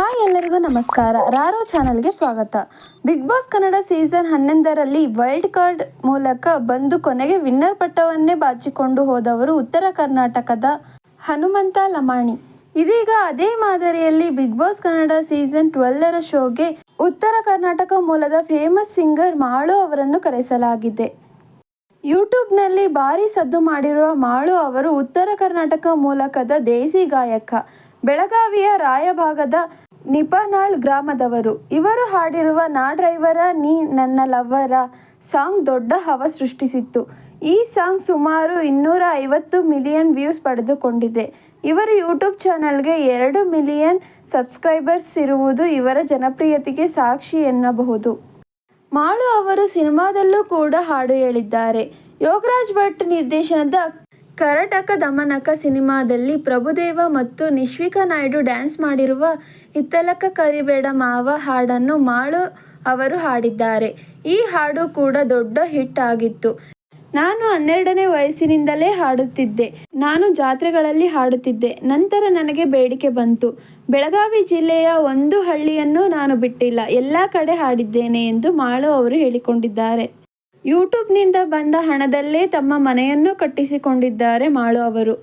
Hi ಎಲ್ಲರಿಗೂ ನಮಸ್ಕಾರ. ರಾರೋ ಚಾನಲ್ಗೆ ಸ್ವಾಗತ. ಬಿಗ್ ಬಾಸ್ ಕನ್ನಡ ಸೀಸನ್ ಹನ್ನೊಂದರಲ್ಲಿ ವೈಲ್ಡ್ ಕಾರ್ಡ್ ಮೂಲಕ ಬಂದು ಕೊನೆಗೆ ವಿನ್ನರ್ ಪಟ್ಟವನ್ನೇ ಬಾಚಿಕೊಂಡು ಹೋದವರು ಉತ್ತರ ಕರ್ನಾಟಕದ ಹನುಮಂತ ಲಮಾಣಿ. ಇದೀಗ ಅದೇ ಮಾದರಿಯಲ್ಲಿ ಬಿಗ್ ಬಾಸ್ ಕನ್ನಡ ಸೀಸನ್ ಟ್ವೆಲ್ಲರ ಶೋಗೆ ಉತ್ತರ ಕರ್ನಾಟಕ ಮೂಲದ ಫೇಮಸ್ ಸಿಂಗರ್ ಮಾಳು ಅವರನ್ನು ಕರೆಸಲಾಗಿದೆ. ಯೂಟ್ಯೂಬ್ನಲ್ಲಿ ಭಾರಿ ಸದ್ದು ಮಾಡಿರುವ ಮಾಳು ಅವರು ಉತ್ತರ ಕರ್ನಾಟಕ ಮೂಲಕದ ದೇಸಿ ಗಾಯಕ. ಬೆಳಗಾವಿಯ ರಾಯಭಾಗದ ನಿಪನಾಳ್ ಗ್ರಾಮದವರು, ಇವರು ಹಾಡಿರುವ ನಾ ಡ್ರೈವರ, ನೀ ನನ್ನ ಲವ್ವರ ಸಾಂಗ್ ದೊಡ್ಡ ಹವ ಸೃಷ್ಟಿಸಿತ್ತು. ಈ ಸಾಂಗ್ ಸುಮಾರು ಇನ್ನೂರ ಐವತ್ತು ಮಿಲಿಯನ್ ವ್ಯೂಸ್ ಪಡೆದುಕೊಂಡಿದೆ. ಇವರ ಯೂಟ್ಯೂಬ್ ಚಾನಲ್ಗೆ ಎರಡು ಮಿಲಿಯನ್ ಸಬ್ಸ್ಕ್ರೈಬರ್ಸ್ ಇರುವುದು ಇವರ ಜನಪ್ರಿಯತೆಗೆ ಸಾಕ್ಷಿ ಎನ್ನಬಹುದು. ಮಾಳು ಅವರು ಸಿನಿಮಾದಲ್ಲೂ ಕೂಡ ಹಾಡು ಹೇಳಿದ್ದಾರೆ. ಯೋಗರಾಜ್ ಭಟ್ ನಿರ್ದೇಶನದ ಕರಟಕ ದಮನಕ ಸಿನಿಮಾದಲ್ಲಿ ಪ್ರಭುದೇವ ಮತ್ತು ನಿಶ್ವಿಕಾ ನಾಯ್ಡು ಡ್ಯಾನ್ಸ್ ಮಾಡಿರುವ ಇತ್ತಲಕ ಕರಿಬೇಡ ಮಾವ ಹಾಡನ್ನು ಮಾಳು ಅವರು ಹಾಡಿದ್ದಾರೆ. ಈ ಹಾಡು ಕೂಡ ದೊಡ್ಡ ಹಿಟ್ ಆಗಿತ್ತು. ನಾನು ಹನ್ನೆರಡನೇ ವಯಸ್ಸಿನಿಂದಲೇ ಹಾಡುತ್ತಿದ್ದೆ. ನಾನು ಜಾತ್ರೆಗಳಲ್ಲಿ ಹಾಡುತ್ತಿದ್ದೆ. ನಂತರ ನನಗೆ ಬೇಡಿಕೆ ಬಂತು. ಬೆಳಗಾವಿ ಜಿಲ್ಲೆಯ ಒಂದು ಹಳ್ಳಿಯನ್ನು ನಾನು ಬಿಟ್ಟಿಲ್ಲ. ಎಲ್ಲ ಕಡೆ ಹಾಡಿದ್ದೇನೆ ಎಂದು ಮಾಳು ಅವರು ಹೇಳಿಕೊಂಡಿದ್ದಾರೆ. ಯೂಟ್ಯೂಬ್ನಿಂದ ಬಂದ ಹಣದಲ್ಲೇ ತಮ್ಮ ಮನೆಯನ್ನು ಕಟ್ಟಿಸಿಕೊಂಡಿದ್ದಾರೆ ಮಾಳು ಅವರು.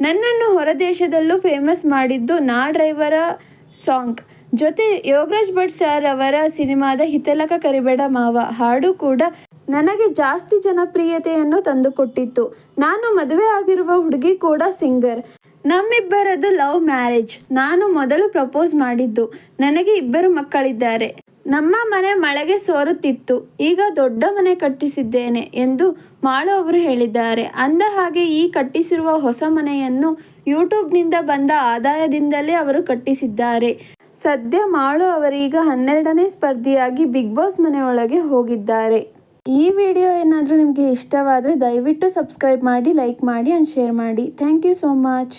ನನ್ನನ್ನು ಹೊರದೇಶದಲ್ಲೂ ಫೇಮಸ್ ಮಾಡಿದ್ದು ನಾ ಡ್ರೈವರ ಸಾಂಗ್. ಜೊತೆ ಯೋಗರಾಜ್ ಭಟ್ ಸರ್ ಅವರ ಸಿನಿಮಾದ ಹಿತಲಕ ಕರಿಬೇಡ ಮಾವ. ಹಾಡು ಕೂಡ ನನಗೆ ಜಾಸ್ತಿ ಜನಪ್ರಿಯತೆಯನ್ನು ತಂದುಕೊಟ್ಟಿತ್ತು. ನಾನು ಮದುವೆ ಆಗಿರುವ ಹುಡುಗಿ ಕೂಡ ಸಿಂಗರ್. ನಮ್ಮಿಬ್ಬರದು love marriage. ನಾನು ಮೊದಲು ಪ್ರಪೋಸ್ ಮಾಡಿದ್ದು ನನಗೆ ಇಬ್ಬರು ಮಕ್ಕಳಿದ್ದಾರೆ. ನಮ್ಮ ಮನೆ ಮಳೆಗೆ ಸೋರುತ್ತಿತ್ತು. ಈಗ ದೊಡ್ಡ ಮನೆ ಕಟ್ಟಿಸಿದ್ದೇನೆ ಎಂದು ಮಾಳು ಅವರು ಹೇಳಿದ್ದಾರೆ. ಅಂದ ಹಾಗೆ ಈ ಕಟ್ಟಿಸಿರುವ ಹೊಸ ಮನೆಯನ್ನು ಯೂಟ್ಯೂಬ್ನಿಂದ ಬಂದ ಆದಾಯದಿಂದಲೇ ಅವರು ಕಟ್ಟಿಸಿದ್ದಾರೆ. ಸದ್ಯ ಮಾಳು ಅವರೀಗ ಹನ್ನೆರಡನೇ ಸ್ಪರ್ಧಿಯಾಗಿ ಬಿಗ್ ಬಾಸ್ ಮನೆಯೊಳಗೆ ಹೋಗಿದ್ದಾರೆ. ಈ ವಿಡಿಯೋ ಏನಾದರೂ ನಿಮಗೆ ಇಷ್ಟವಾದರೆ ದಯವಿಟ್ಟು ಸಬ್ಸ್ಕ್ರೈಬ್ ಮಾಡಿ, ಲೈಕ್ ಮಾಡಿ ಆ್ಯಂಡ್ ಶೇರ್ ಮಾಡಿ. Thank you so much.